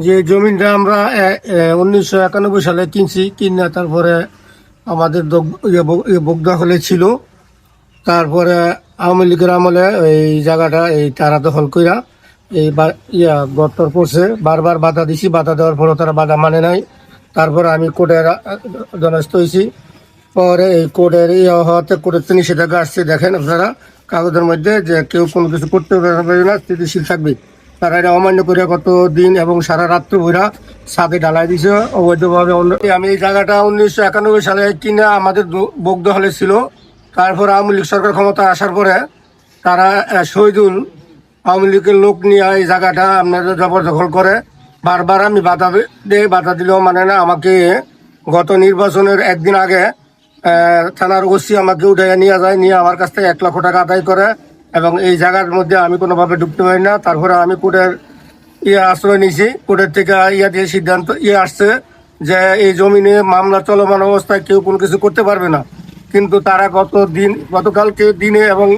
যে জমিটা আমরা উনিশশো একানব্বই সালে কিনছি, কিনে তারপরে আমাদের দগ- ইয়ে ইয়ে বগদা হলে ছিল। তারপরে আওয়ামী লীগের আমলে এই জায়গাটা, এই তারা দখল কইরা এই ইয়া গত্তর পড়ছে। বারবার বাধা দিছি, বাধা দেওয়ার পরও তারা বাধা মানে নাই। তারপরে আমি কোর্টের জনস্থ হয়েছি পরে এই কোর্টের ইয়ে হওয়াতে কোর্টের থেকে নিষেধাজ্ঞা আসছে, দেখেন আপনারা। কাগজের মধ্যে যে কেউ কোনো কিছু করতে পারবে না, স্থিতিশীল থাকবে। তারা এটা অমান্য করে কত দিন এবং সারা রাত্র ওরা ছাদে ঢালাই দিছে। অবৈধভাবে আমি এই জায়গাটা উনিশশো একানব্বই সালে কিনে আমাদের বগ্ধ হলে ছিল। তারপর আওয়ামী লীগ সরকার ক্ষমতা আসার পরে তারা শহীদুল আওয়ামী লীগের লোক নিয়ে এই জায়গাটা আপনাদের জবরদখল করে। বারবার আমি বাধা দিয়ে বাধা দিলেও মানে না, আমাকে গত নির্বাচনের একদিন আগে থানার ওসি আমাকে উঠে নিয়ে যায়, নিয়ে আমার কাছ থেকে এক লক্ষ টাকা আদায় করে। এবং এই জায়গার মধ্যে আমি কোনোভাবে ঢুকতে পারি না। তারপরে আমি কোর্টের ইয়ে আশ্রয় নিয়েছি। কোর্টের থেকে ইয়ে দিয়ে সিদ্ধান্ত ইয়ে আসছে যে এই জমি নিয়ে মামলা, চলমান অবস্থায় কেউ কোনো কিছু করতে পারবে না। কিন্তু তারা গত দিন, গতকালকে দিনে এবং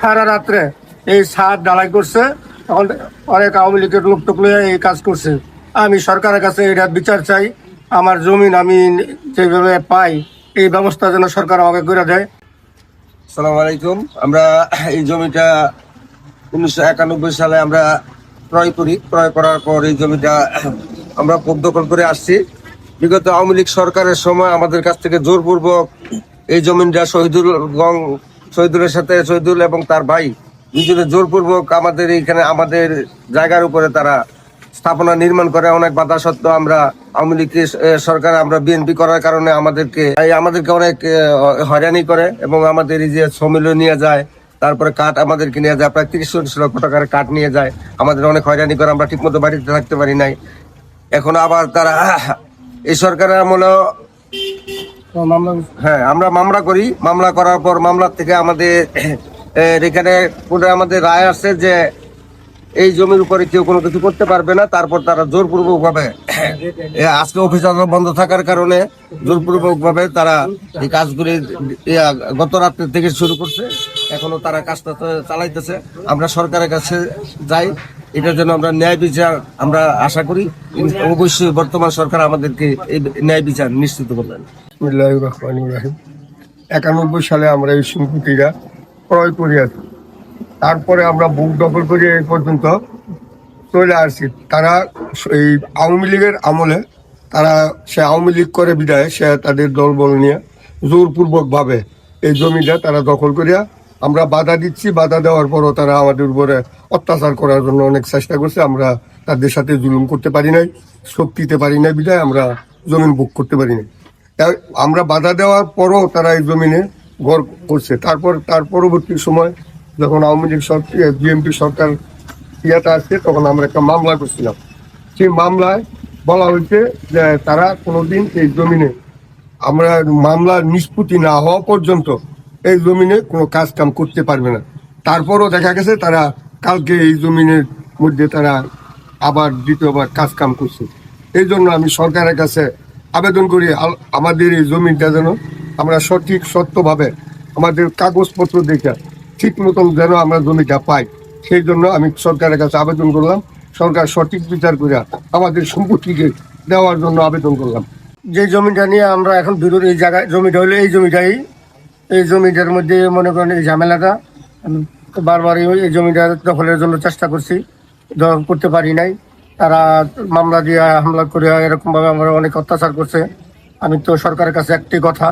সারা রাত্রে এই ছাদ ডালাই করছে। তখন অনেক আওয়ামী লীগের লোক টোক এই কাজ করছে। আমি সরকারের কাছে এটা বিচার চাই। আমার জমিন আমি যেভাবে পাই, এই ব্যবস্থা যেন সরকার আমাকে করে দেয়। সালাম আলাইকুম। আমরা এই জমিটা উনিশশো একানব্বই সালে আমরা ক্রয় করি। ক্রয় করার পর এই জমিটা আমরা দখল করে আসছি। বিগত আওয়ামী লীগ সরকারের সময় আমাদের কাছ থেকে জোরপূর্বক এই জমিটা শহীদুল গং শহীদুলের সাথে শহীদুল এবং তার ভাই দুজনে জোরপূর্বক আমাদের এইখানে, আমাদের জায়গার উপরে তারা স্থাপনা নির্মাণ করে অনেক বাধা সত্ত্বেও আমরা আওয়ামী লীগ সরকার আমরা বিএনপি করার কারণে আমাদেরকে আমাদেরকে অনেক হয়রানি করে এবং আমাদের এই যে সমিল নিয়ে যায় তারপরে কাঠ আমাদেরকে নিয়ে যায় প্রায় তিরিশ চল্লিশ লক্ষ টাকার কাঠ নিয়ে যায় আমাদের অনেক হয়রানি করে আমরা ঠিকমতো বাড়িতে থাকতে পারি নাই। এখন আবার তারা এই সরকারের আমলেও হ্যাঁ আমরা মামলা করি মামলা করার পর মামলার থেকে আমাদের এখানে আমাদের রায় আসছে যে এই জমির উপরে কেউ কোনো কিছু করতে পারবে না, তারপর তারা জোরপূর্বক ভাবে আজকে অফিস বন্ধ থাকার কারণে জোরপূর্বক ভাবে তারা এই কাজগুলি গত রাত্রে থেকে শুরু করছে, এখনও তারা কাজটা চালাইতেছে। আমরা সরকারের কাছে যাই, এটার জন্য আমরা ন্যায় বিচার আমরা আশা করি, অবশ্যই বর্তমান সরকার আমাদেরকে এই ন্যায় বিচার নিশ্চিত করবেন। একানব্বই সালে আমরা এই সম্পত্তিটা ক্রয় করি আছি তারপরে আমরা বুক দখল করে এই পর্যন্ত চলে আসছি। তারা এই আওয়ামী লীগের আমলে তারা সে আওয়ামী লীগ করে বিদায়, সে তাদের দলবল নিয়ে জোরপূর্বকভাবে এই জমিটা তারা দখল করিয়া আমরা বাধা দিচ্ছি। বাধা দেওয়ার পরও তারা আমাদের উপরে অত্যাচার করার জন্য অনেক চেষ্টা করছে। আমরা তাদের সাথে জুলুম করতে পারি নাই শক্তিতে পারি নাই, বিদায় আমরা জমিন বুক করতে পারি নাই। আমরা বাধা দেওয়ার পরও তারা এই জমিনে গড় করছে। তারপর, তার পরবর্তী সময় যখন আওয়ামী লীগ সরকার বিএনপি সরকার ইয়াতে আসছে তখন আমরা একটা মামলা করছিলাম। সেই মামলায় বলা হয়েছে যে তারা কোনোদিন এই জমিনে আমরা মামলা নিষ্পত্তি না হওয়া পর্যন্ত এই জমিনে কোনো কাজ কাম করতে পারবে না। তারপরও দেখা গেছে তারা কালকে এই জমিনের মধ্যে তারা আবার দ্বিতীয়বার কাজ কাম করছে। এই জন্য আমি সরকারের কাছে আবেদন করি আমাদের এই জমিটা যেন আমরা সঠিক, সত্যভাবে আমাদের কাগজপত্র দেখে ঠিক মতন যেন আমরা জমিটা পাই, সেই জন্য আমি সরকারের কাছে আবেদন করলাম। সরকার সঠিক বিচার করে আমাদের সম্পত্তিকে দেওয়ার জন্য আবেদন করলাম। যে জমিটা নিয়ে আমরা এখন বিরোধ, এই জায়গায় জমিটা হলো এই জমিটাই। এই জমিটার মধ্যে মনে করেন এই ঝামেলাটা। আমি বারবার এই জমিটা দখলের জন্য চেষ্টা করছি। দখল করতে পারি নাই। তারা মামলা দিয়ে হামলা করে এরকমভাবে আমরা অনেক অত্যাচার করছে। আমি তো সরকারের কাছে একটি কথা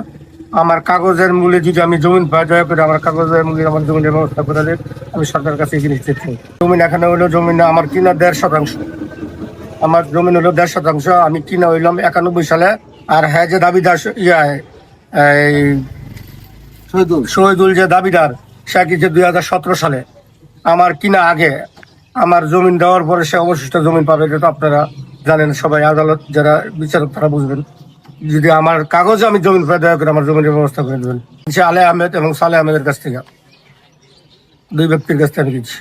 আমার কাগজের মূল্যে যদি আমি জমিন পাই দয়া করে আমার কাগজের মূল্যে আমার জমিনের ব্যবস্থা করে দেন আমি সরকারের কাছে এই জিনিস চাইছি জমিন এখানে হলো জমিন আমার কিনা দেড় শতাংশ। আমার জমিন হলো দেড় শতাংশ আমি কিনা হইলাম একানব্বই সালে আর হ্যাঁ যে দাবিদার ইয়া এই শহীদুল। শহীদুল যে দাবিদার সে কিনছে দুই হাজার সতেরো সালে। আমার কিনা আগে আমার জমিন দেওয়ার পরে সে অবশিষ্ট জমিন পাবে এটা তো আপনারা জানেন সবাই আদালত যারা বিচারক তারা বুঝবেন। যদি আমার কাগজে আমি জমিন দয়া করে আমার জমির ব্যবস্থা করে দেবেন। সে আলে আহমেদ এবং সালে আহমেদের কাছ থেকে, দুই ব্যক্তির কাছ থেকে আমি কিনছি।